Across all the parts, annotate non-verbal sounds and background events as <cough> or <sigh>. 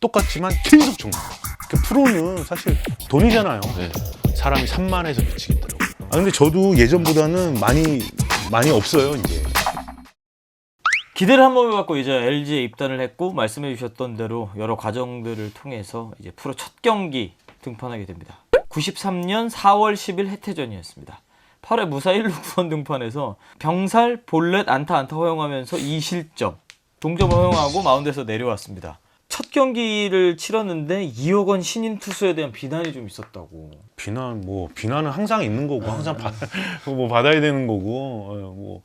똑같지만 계속 정말. 그 프로는 사실 돈이잖아요. 네. 사람이 산만해서 미치겠더라고요. 아 근데 저도 예전보다는 많이 많이 없어요 이제. 기대를 한번 해갖고 이제 LG에 입단을 했고 말씀해 주셨던 대로 여러 과정들을 통해서 이제 프로 첫 경기 등판하게 됩니다. 93년 4월 10일 해태전이었습니다. 8회 무사 1루 9원 등판에서 병살 볼넷 안타 안타 허용하면서 2실점 동점을 허용하고 마운드에서 내려왔습니다. 첫 경기를 치렀는데 이호건 신인 투수에 대한 비난이 좀 있었다고. 비난 뭐 비난은 항상 있는 거고 항상 받, <laughs> 뭐 받아야 되는 거고 어, 뭐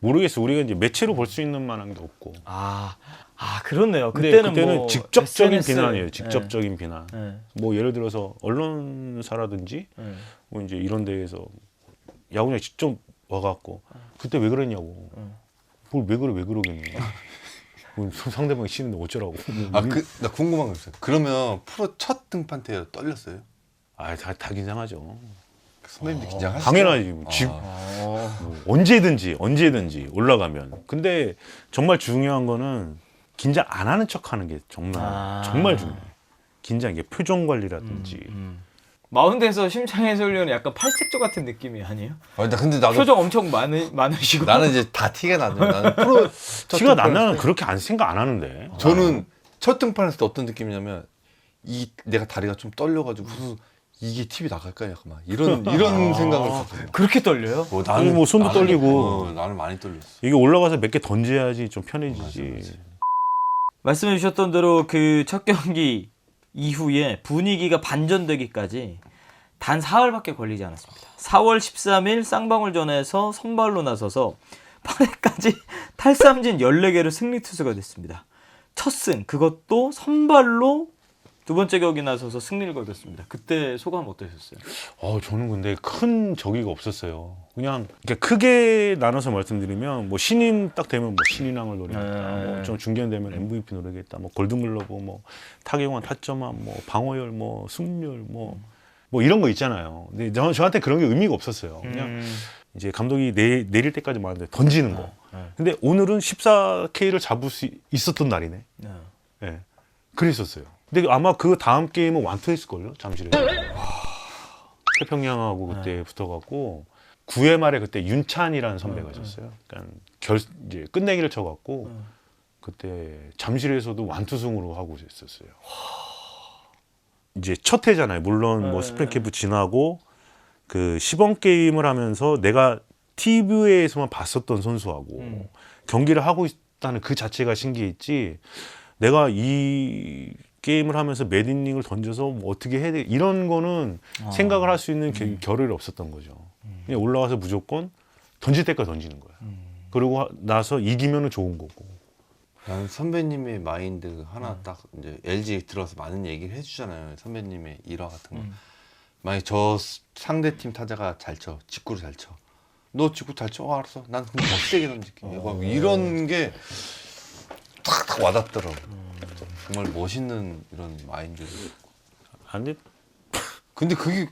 모르겠어. 우리가 이제 매체로 볼 수 있는 만한 게 없고. 아, 아 그렇네요. 그때는, 그때는 뭐 직접적인 SNS 비난이에요. 직접적인 비난. 네, 뭐 예를 들어서 언론사라든지 네, 뭐 이제 이런 데에서 야구장 직접 와갖고 그때 왜 그랬냐고. 응. 뭘왜 그래 왜 그러겠니? 뭐 <laughs> 상대방이 치는데 어쩌라고 아, 그, 나 궁금한 거 있어요. 그러면 프로 첫 등판 때 떨렸어요? 아, 다, 다 긴장하죠 선배님도 긴장하시죠? 당연하지 뭐. 지- 어, 뭐 언제든지 언제든지 올라가면 근데 정말 중요한 거는 긴장 안 하는 척 하는 게 정말 아. 정말 중요해 긴장 이게 표정 관리라든지 음. 마운드에서 심창 해설위원은 약간 팔색조 같은 느낌이 아니에요? 아, 나 근데 나도 표정 엄청 많으, 많으시고 나는 이제 다 티가 나죠. 나는 <laughs> 프로 첫 티가 등판 나면 그렇게 안 생각 안 하는데 저는 첫 등판했을 때 어떤 느낌이냐면 이 내가 다리가 좀 떨려가지고 이게 TV 나갈까 약간 막 이런 이런 생각을 했었어요. 그렇게 떨려요? 뭐 아니, 뭐 손도 나는- 떨리고. 어, 나는 많이 떨렸어. 이게 올라가서 몇 개 던져야지 좀 편해지지 말씀해 주셨던 대로 그 첫 경기 이후에 분위기가 반전되기까지 단 사흘밖에 걸리지 않았습니다. 4월 13일 쌍방울전에서 선발로 나서서 8회까지 <laughs> 탈삼진 14개로 승리 투수가 됐습니다. 첫 승 그것도 선발로 두 번째 경기 나서서 승리를 거뒀습니다. 그때 소감 어떠셨어요? 어, 저는 근데 큰 저기가 없었어요. 그냥 이렇게 크게 나눠서 말씀드리면 뭐 신인 딱 되면 뭐 신인왕을 노리겠다. 네. 뭐좀 중견 되면 MVP 노리겠다. 뭐 골든글러브 뭐 타격왕 타점왕 뭐 방어율 뭐 승률 뭐뭐 이런 거 있잖아요. 근데 저, 저한테 그런 게 의미가 없었어요. 그냥 음. 이제 감독이 내, 내릴 때까지 말하는데 던지는 거. 네. 근데 오늘은 14K를 잡을 수 있었던 날이네. 네. 예. 그랬었어요. 근데 아마 그 다음 게임은 완투했을걸요, 잠실에서. 태평양하고 그때 붙어갖고 9회 말에 그때 윤찬이라는 선배가 있었어요. 그러니까 결 이제 끝내기를 쳐갖고 음. 그때 잠실에서도 완투승으로 하고 있었어요. 이제 첫 해잖아요. 물론 뭐 네. 스프링 캠프 지나고 그 시범 게임을 하면서 내가 TV에서만 봤었던 선수하고 음. 경기를 하고 있다는 그 자체가 신기했지. 내가 이 게임을 하면서 매디닝을 던져서 뭐 어떻게 해야 돼 이런 거는 아. 생각을 할 수 있는 게- 겨를이 없었던 거죠. 그냥 올라가서 무조건 던질 때까지 던지는 거야. 음. 그러고 하- 나서 이기면은 좋은 거고. 나는 선배님의 마인드 하나 딱 이제 LG 들어서 많은 얘기를 해주잖아요. 선배님의 일화 같은 거. 음. 만약 저 상대 팀 타자가 잘 쳐, 직구를 잘 쳐. 너 직구 잘 쳐, 어, 알았어. 난 그럼 더 세게 던질게. 막 이런 게 탁탁 와닿더라고. 정말 멋있는 이런 마인드. 안 돼. 근데 그게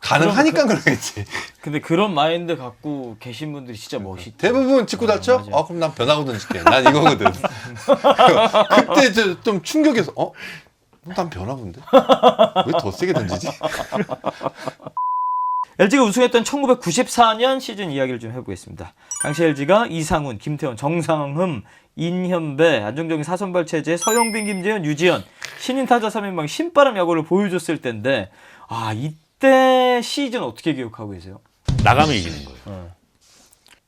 가능하니까 그러겠지. 근데 그런 마인드 갖고 계신 분들이 진짜 멋있다. 대부분 직구 잘 쳐? 맞아. 아, 그럼 난 변하고 던질게. 난 이거거든. <laughs> 그때 저 좀 충격해서, 어? 난 변화군데? 왜 더 세게 던지지? <laughs> LG가 우승했던 1994년 시즌 이야기를 좀 해보겠습니다. 당시 LG가 이상훈, 김태원, 정상흠, 인현배, 안정적인 사선발 체제, 서영빈, 김재현, 유지현, 신인 타자 3인방 신바람 야구를 보여줬을 때인데 아 이때 시즌 어떻게 기억하고 계세요? 나가면 이기는 거예요. 어.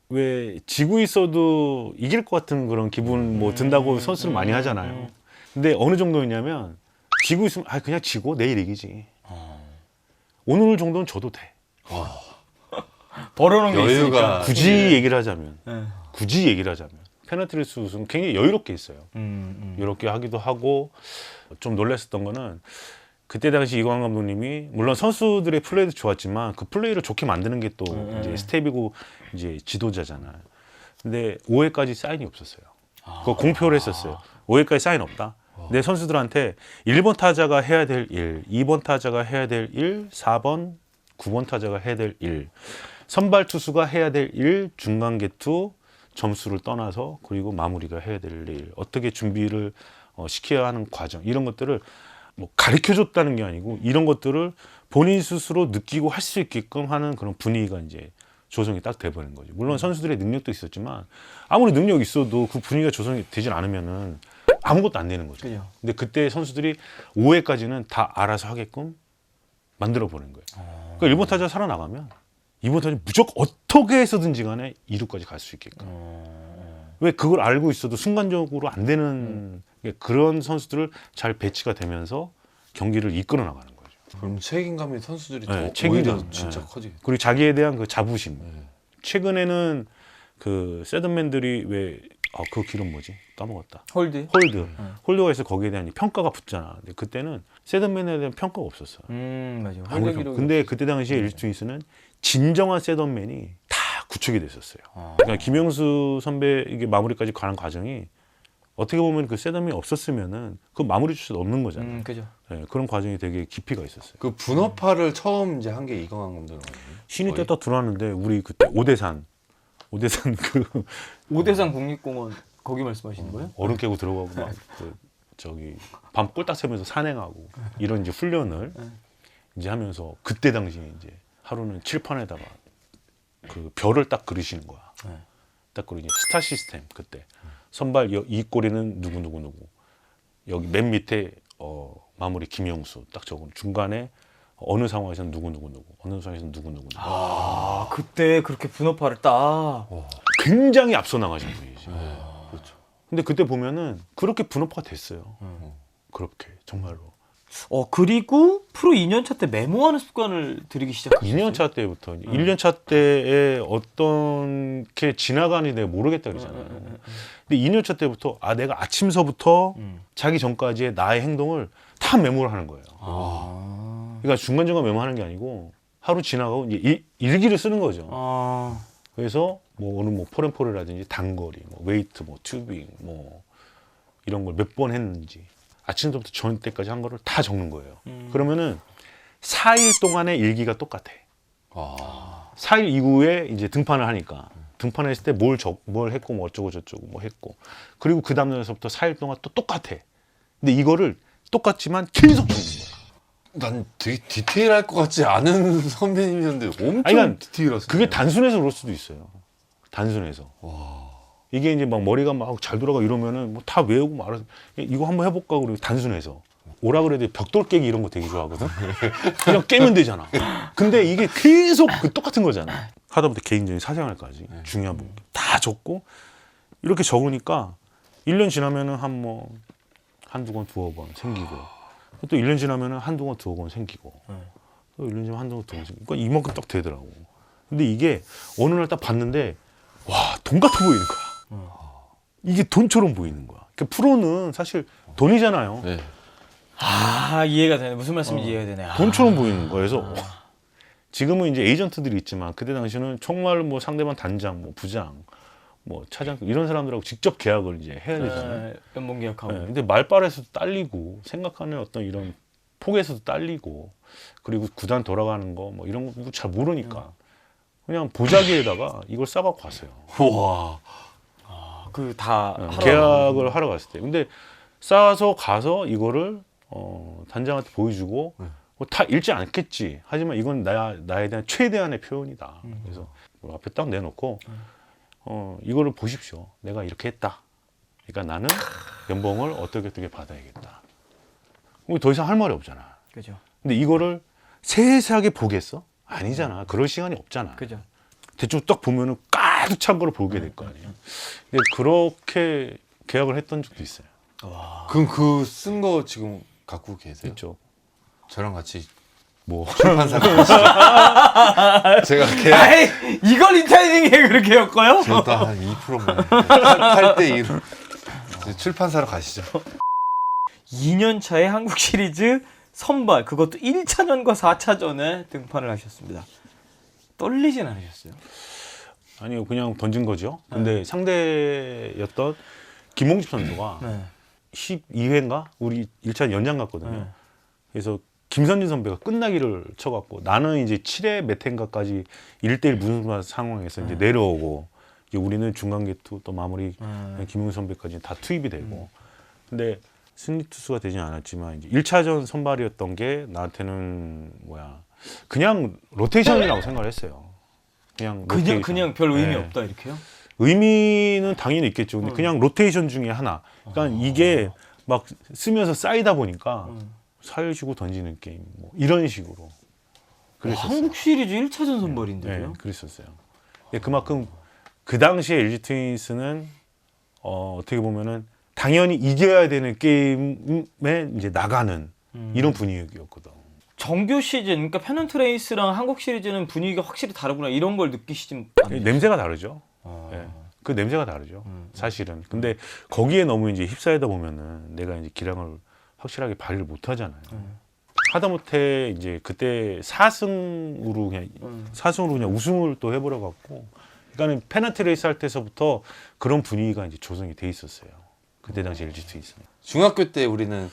왜 지고 있어도 이길 것 같은 그런 기분 뭐 든다고 선수를 많이 하잖아요. 근데 어느 정도였냐면 지고 있으면 아 그냥 지고 내일 이기지. 오늘 정도는 져도 돼. 벌어놓은 게 여유가- 있으니까. 굳이 얘기를 하자면 네. 굳이 얘기를 하자면 페널티레스 우승 굉장히 여유롭게 있어요. 음, 음. 이렇게 하기도 하고 좀 놀랐었던 거는 그때 당시 이광 감독님이 물론 선수들의 플레이도 좋았지만 그 플레이를 좋게 만드는 게 또 음. 이제 스텝이고 이제 지도자잖아요. 근데 5회까지 사인이 없었어요. 그거 공표를 했었어요. 5회까지 사인 없다. 내 선수들한테 1번 타자가 해야 될 1, 2번 타자가 해야 될 1, 4번, 9번 타자가 해야 될 1, 선발 투수가 해야 될 1, 중간 개투, 점수를 떠나서 그리고 마무리가 해야 될 일, 어떻게 준비를 어, 시켜야 하는 과정 이런 것들을 뭐 가르쳐 줬다는 게 아니고 이런 것들을 본인 스스로 느끼고 할 수 있게끔 하는 그런 분위기가 이제 조성이 딱 돼버린 거죠. 물론 선수들의 능력도 있었지만 아무리 능력 이 있어도 그 분위기가 조성이 되질 않으면은 아무것도 안 되는 거죠. 그죠. 근데 그때 선수들이 5회까지는 다 알아서 하게끔 만들어 보는 거예요. 그러니까 일본 타자 살아나가면 이번 타자 무조건 어떻게 해서든지 간에 2루까지 갈 수 있게끔. 왜 그걸 알고 있어도 순간적으로 안 되는 그런 선수들을 잘 배치가 되면서 경기를 이끌어 나가는 거죠. 그럼 책임감이 선수들이 네, 더 책임감. 오히려 진짜 네. 커지. 그리고 자기에 대한 그 자부심. 네. 최근에는 그 세든맨들이 왜 아, 그 기름 뭐지? 까먹었다. 홀드. 홀드. 홀드가 있어 거기에 대한 평가가 붙잖아. 근데 그때는 세든맨에 대한 평가가 없었어. 음 맞아. 홀드. 기록. 근데 그때 당시에 일주이스는 진정한 세던맨이 다 구축이 됐었어요. 아. 그러니까 김영수 선배 이게 마무리까지 가는 과정이 어떻게 보면 그 세던맨이 없었으면은 그 마무리 줄 수 없는 거잖아요. 음 그죠. 예, 그런 과정이 되게 깊이가 있었어요. 그 분업화를 처음 이제 한 게 이강환 감독이 신이? 떴다 들어왔는데 우리 그때 오대산 오대산 그 <laughs> 오대산 국립공원 거기 말씀하시는 거예요? 얼음 깨고 들어가고 막 그 저기 밤 꼴딱 새면서 산행하고 이런 이제 훈련을 이제 하면서 그때 당시에 이제 하루는 칠판에다가 그 별을 딱 그리시는 거야. 네. 딱 그리고 스타 시스템 그때 선발 여- 이 꼬리는 누구 누구 누구 여기 맨 밑에 어 마무리 김영수 딱 적은 중간에 어느 상황에서는 누구 누구 누구 어느 상황에서는 누구 누구 누구 아 그때 그렇게 분업화를 딱. 굉장히 앞서 나가신 분이지. 네, 그렇죠. 근데 그때 보면은 그렇게 분업화가 됐어요. 음. 그렇게 정말로. 어 그리고 프로 2년차 때 메모하는 습관을 들이기 시작하셨어요. 2년차 때부터 1년차 때에 어떤 게 지나가는지 내가 모르겠다 그러잖아요. 근데 2년차 때부터 아 내가 아침서부터 음. 자기 전까지의 나의 행동을 다 메모를 하는 거예요. 아. 그러니까 중간중간 메모하는 게 아니고 하루 지나가고 이제 일, 일기를 쓰는 거죠. 아. 그래서 뭐 오늘 뭐 포렌포레라든지 단거리, 뭐 웨이트, 뭐 튜빙, 뭐 이런 걸 몇 번 했는지 아침부터 저녁 때까지 한 거를 다 적는 거예요. 음. 그러면은 4일 동안의 일기가 똑같아. 아, 4일 이후에 이제 등판을 하니까 등판했을 때 뭘 적, 뭘 했고 뭐 어쩌고 저쩌고 뭐 했고 그리고 그 다음 날서부터 4일 동안 또 똑같아. 근데 이거를 똑같지만 계속 적는 거야. 난 되게 디테일할 것 같지 않은 <laughs> 선배님이었는데 엄청 아니, 그러니까 디테일하세요. 그게 단순해서 그럴 수도 있어요. 단순해서. 와, 이게 이제 막 머리가 막 잘 돌아가 이러면은 뭐 다 외우고 말아서 이거 한번 해볼까 그러고 단순해서 오라 그래도 벽돌 깨기 이런 거 되게 좋아하거든. <laughs> 그냥 깨면 되잖아. 근데 이게 계속 그 똑같은 거잖아. 하다못해 개인적인 사생활까지 중요한 부분 다 적고 이렇게 적으니까 1년 지나면은 한 뭐 한두 권 두어 번 생기고 또 1년 지나면은 한두 권 두어 권 생기고 또 1년 지나면 한두 권 두어 권 생기고 그러니까 이만큼 딱 되더라고. 근데 이게 어느 날 딱 봤는데 와 돈 같아 보이는 거야. 이게 돈처럼 보이는 거야. 그 프로는 사실 돈이잖아요. 네. 아 이해가 되네. 무슨 말씀인지 이해가 되네. 아. 돈처럼 보이는 거예요. 그래서 와, 지금은 이제 에이전트들이 있지만 그때 당시는 정말 뭐 상대방 단장, 뭐 부장, 뭐 차장 이런 사람들하고 직접 계약을 이제 해야 되잖아요. 네, 연봉 계약하고. 네, 근데 말빨에서도 딸리고 생각하는 어떤 이런 폭에서도 딸리고 그리고 구단 돌아가는 거 뭐 이런 거 잘 모르니까 그냥 보자기에다가 이걸 싸갖고 갔어요. 와, 그다 어, 계약을 하러 갔을 때. 근데 싸서 가서 이거를 어, 단장한테 보여주고 네. 뭐다 읽지 않겠지. 하지만 이건 나, 나에 대한 최대한의 표현이다. 그래서 뭐 앞에 딱 내놓고 어, 이거를 보십시오. 내가 이렇게 했다. 그러니까 나는 연봉을 어떻게 어떻게 받아야겠다. 그럼 더 이상 할 말이 없잖아. 그죠. 근데 이거를 세세하게 보겠어? 아니잖아. 그럴 시간이 없잖아. 그죠. 대충 딱 보면은 가득 찬 거를 보게 될 거 아니에요. 근데 그렇게 계약을 했던 적도 있어요. 그럼 그 쓴 거 지금 갖고 계세요? 그렇죠. 저랑 같이 뭐 출판사 가시죠. <laughs> 제가 계약 아이 이걸 인타이밍에 그렇게 엮어요? 저도 한 2%만 8대 2로 출판사로 가시죠. 2년 차에 한국 시리즈 선발 그것도 1차전과 4차전에 등판을 하셨습니다. 떨리진 않으셨어요? 아니요 그냥 던진 거죠. 근데 상대였던 김홍집 선수가 네. 12회인가 우리 1차 연장 갔거든요. 네. 그래서 김선진 선배가 끝나기를 쳐갖고 나는 이제 7회 몇 회인가까지 1대1 무승부 상황에서 이제 내려오고 이제 우리는 중간 개투 또 마무리 네. 김용 선배까지 다 투입이 되고 근데 승리 투수가 되진 않았지만 이제 1차전 선발이었던 게 나한테는 뭐야 그냥 로테이션이라고 생각을 했어요. 그냥 그냥 로테이션. 그냥 별 의미 네. 없다 이렇게요? 의미는 당연히 있겠죠. 근데 음. 그냥 로테이션 중에 하나. 그러니까 이게 막 쓰면서 쌓이다 보니까 음. 살주고 던지는 게임 뭐 이런 식으로. 그랬었어요. 한국 시리즈 1차전 네, 선발인데요. 그랬었어요. 근데 그만큼 그 당시에 LG 트윈스는 어, 어떻게 보면은 당연히 이겨야 되는 게임에 이제 나가는 음. 이런 분위기였거든. 정규 시즌 그러니까 페넌 트 레이스랑 한국 시리즈는 분위기가 확실히 다르구나 이런 걸 느끼시지 않나요? 냄새가 다르죠. 어. 예. 그 냄새가 다르죠. 음. 사실은. 근데 거기에 너무 이제 휩싸이다 보면은 내가 이제 기량을 확실하게 발휘를 못 하잖아요. 음. 하다못해 이제 그때 4승으로 그냥 음. 4승으로 그냥 우승을 또 해버려 갖고 그러니까는 페널티 레이스 할 때서부터 그런 분위기가 이제 조성이 돼 있었어요. 그때 당시 LG 트윈스는. 중학교 때 우리는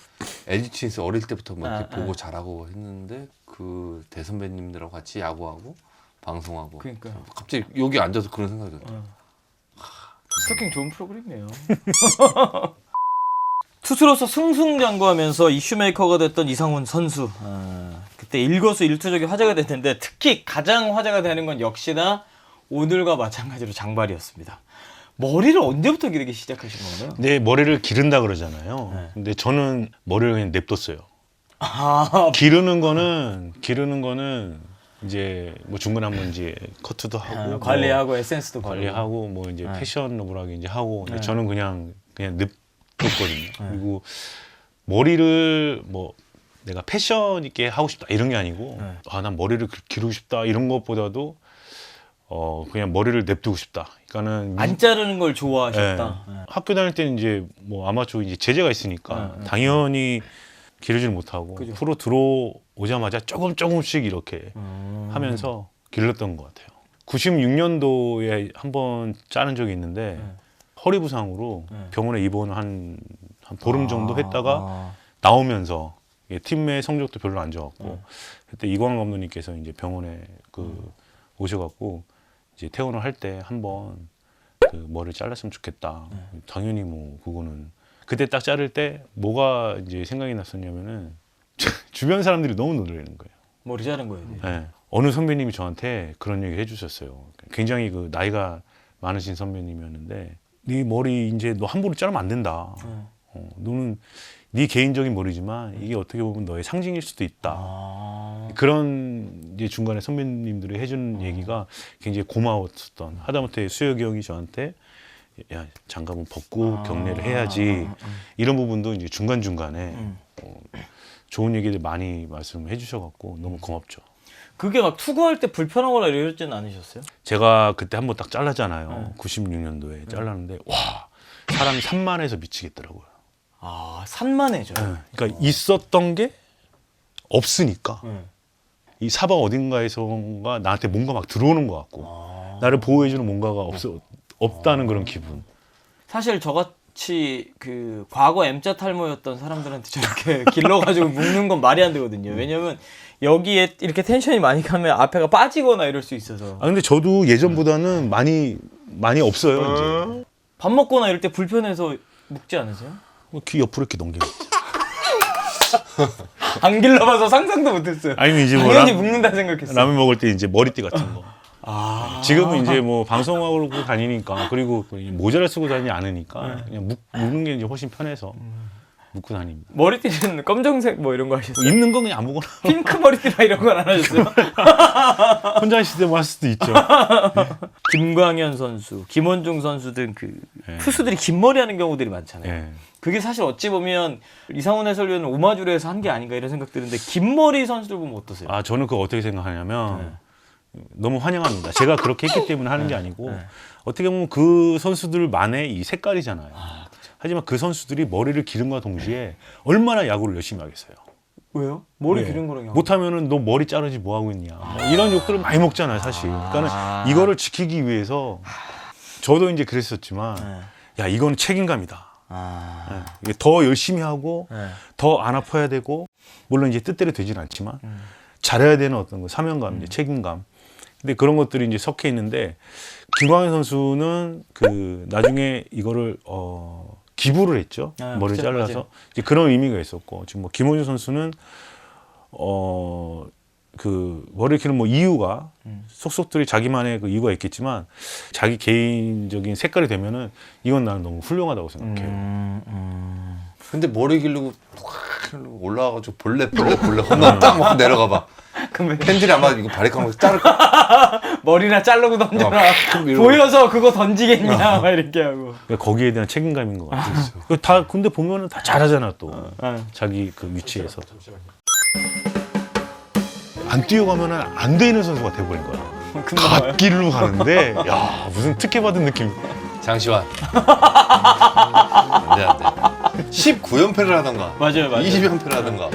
LG 트윈스 어릴 때부터 막 이렇게 아, 보고 아. 자라고 했는데 그 대선배님들하고 같이 야구하고 방송하고 그러니까요. 갑자기 여기 앉아서 그런 생각이 들어요. 스토킹 좋은 프로그램이에요. <laughs> 투수로서 승승장구하면서 이슈메이커가 됐던 이상훈 선수. 아, 그때 일거수 일투족이 화제가 됐는데 특히 가장 화제가 되는 건 역시나 오늘과 마찬가지로 장발이었습니다. 머리를 언제부터 기르기 시작하신 건가요? 내 머리를 기른다 그러잖아요. 네. 근데 저는 머리를 그냥 냅뒀어요. 아, 기르는 거는 기르는 거는 이제 뭐 중간에 한번 이제 커트도 하고 뭐 아, 관리하고 에센스도 바르고. 관리하고 뭐 이제 네. 패셔너블하게 이제 하고 네. 저는 그냥 그냥 냅 뒀거든요. 그리고 머리를 뭐 내가 패션 있게 하고 싶다 이런 게 아니고 네. 아난 머리를 기- 기르고 싶다 이런 것보다도 어 그냥 머리를 냅두고 싶다. 그러니까는 안 자르는 걸 좋아하셨다. 예. 네. 학교 다닐 때는 이제 뭐 아마추어 이제 제재가 있으니까 네, 네. 당연히 기르질 못하고 그죠. 프로 들어오자마자 조금 조금씩 이렇게 음. 하면서 길렀던 것 같아요. 96년도에 한 번 자른 적이 있는데 네. 허리 부상으로 네. 병원에 입원을 한, 한 보름 정도 아, 했다가 아. 나오면서 이게 팀의 성적도 별로 안 좋았고 네. 그때 이광 감독님께서 이제 병원에 그 음. 오셔갖고 이제 퇴원을 할 때 한번 그 머리를 잘랐으면 좋겠다. 네. 당연히 뭐 그거는 그때 딱 자를 때 뭐가 이제 생각이 났었냐면은 <laughs> 주변 사람들이 너무 놀라는 거예요. 머리 자른 거예요. 네. 예. 어느 선배님이 저한테 그런 얘기 해주셨어요. 굉장히 그 나이가 많으신 선배님이었는데 네 머리 이제 너 함부로 자르면 안 된다. 네. 어, 너는 네 개인적인 머리지만 이게 어떻게 보면 너의 상징일 수도 있다. 아. 그런 이제 중간에 선배님들이 해주는 얘기가 굉장히 고마웠었던 하다못해 수혁이 형이 저한테 야 장갑은 벗고 아. 경례를 해야지 이런 부분도 이제 중간 중간에 음. 어, 좋은 얘기들 많이 말씀해 주셔갖고 너무 고맙죠. 그게 막 투구할 때 불편하거나 이러지는 않으셨어요? 제가 그때 한 번 딱 잘랐잖아요. 네. 96년도에 잘랐는데 와 사람이 산만해서 미치겠더라고요. 아 산만해져요. 그러니까 있었던 게 없으니까 네. 이 사방 어딘가에선가 나한테 뭔가 막 들어오는 것 같고 아. 나를 보호해주는 뭔가가 없어 없다는 그런 기분. 사실 저같이 그 과거 M자 탈모였던 사람들한테 저렇게 <laughs> 길러가지고 묶는 건 말이 안 되거든요. 왜냐면 여기에 이렇게 텐션이 많이 가면 앞에가 빠지거나 이럴 수 있어서 아 근데 저도 예전보다는 많이 많이 없어요 이제. 밥 먹거나 이럴 때 불편해서 묶지 않으세요? 뭐귀 옆으로 이렇게 넘기면. <laughs> 안 길러봐서 상상도 못했어요. 아니면 이제 뭐 당연히 라, 묶는다 생각했어요. 라면 먹을 때 이제 머리띠 같은 거. 아 지금은 이제 뭐 방송하고 다니니까 그리고 모자를 쓰고 다니지 않으니까 그냥 묶, 묶는 게 이제 훨씬 편해서 묶고 다닙니다. 머리띠는 검정색 뭐 이런 거 하셨어요? 입는 건 그냥 아무거나 <laughs> 핑크 머리띠나 이런 건 안 하셨어요? <laughs> 혼자 있을 때뭐할 수도 있죠. <laughs> 김광현 선수, 김원중 선수 등그 예. 투수들이 긴 머리 하는 경우들이 많잖아요. 예. 그게 사실 어찌 보면 이상훈 해설위원은 오마주로 해서 한 게 아닌가 이런 생각 드는데 긴 머리 선수들 보면 어떠세요? 아 저는 그거 어떻게 생각하냐면 너무 환영합니다. 제가 그렇게 했기 때문에 하는 게 아니고 네. 어떻게 보면 그 선수들만의 이 색깔이잖아요. 하지만 그 선수들이 머리를 기른과 동시에 얼마나 야구를 열심히 하겠어요. 왜요? 머리 왜? 기른 거랑 못하면은 너 머리 자르지 뭐 하고 있냐. 뭐 이런 욕들을 많이 먹잖아요, 사실. 그러니까는 아. 이거를 지키기 위해서 저도 이제 그랬었지만 네. 야 이건 책임감이다. 아, 예. 이게 더 열심히 하고 네. 더안 아파야 되고 물론 이제 뜻대로 되지는 않지만 음. 잘해야 되는 어떤 그 사명감, 이제 책임감. 근데 그런 것들이 이제 섞여 있는데 김광현 선수는 그 나중에 이거를 어 기부를 했죠. 아, 머리 그죠, 잘라서 맞아요. 이제 그런 의미가 있었고 지금 뭐 김원준 선수는 어 그 머리 기는 뭐 이유가 음. 속속들이 자기만의 그 이유가 있겠지만 자기 개인적인 색깔이 되면은 이건 나는 너무 훌륭하다고 생각해요. 음, 음. 근데 머리 기르고 확 기르고 올라와가지고 볼래 볼래 볼래 홈런 딱 먹고 내려가 봐. 그러면 팬들이 아마 이거 바리깡으로 자를 거. <laughs> 머리나 자르고 던져라. 이러고. 보여서 그거 던지겠냐 막 이렇게 하고. 그러니까 거기에 대한 책임감인 것 같아요. 그다 근데 보면은 다 잘하잖아 또 아. 자기 그 위치에서 안 뛰어가면은 안 되는 선수가 돼버린 거야. 금방 갓길로 가는데 <laughs> 야 무슨 특혜 받은 느낌. 장시환. <laughs> 안 돼 안 돼. 19연패를 하던가. 맞아요, 맞아요. 20연패를 하던가.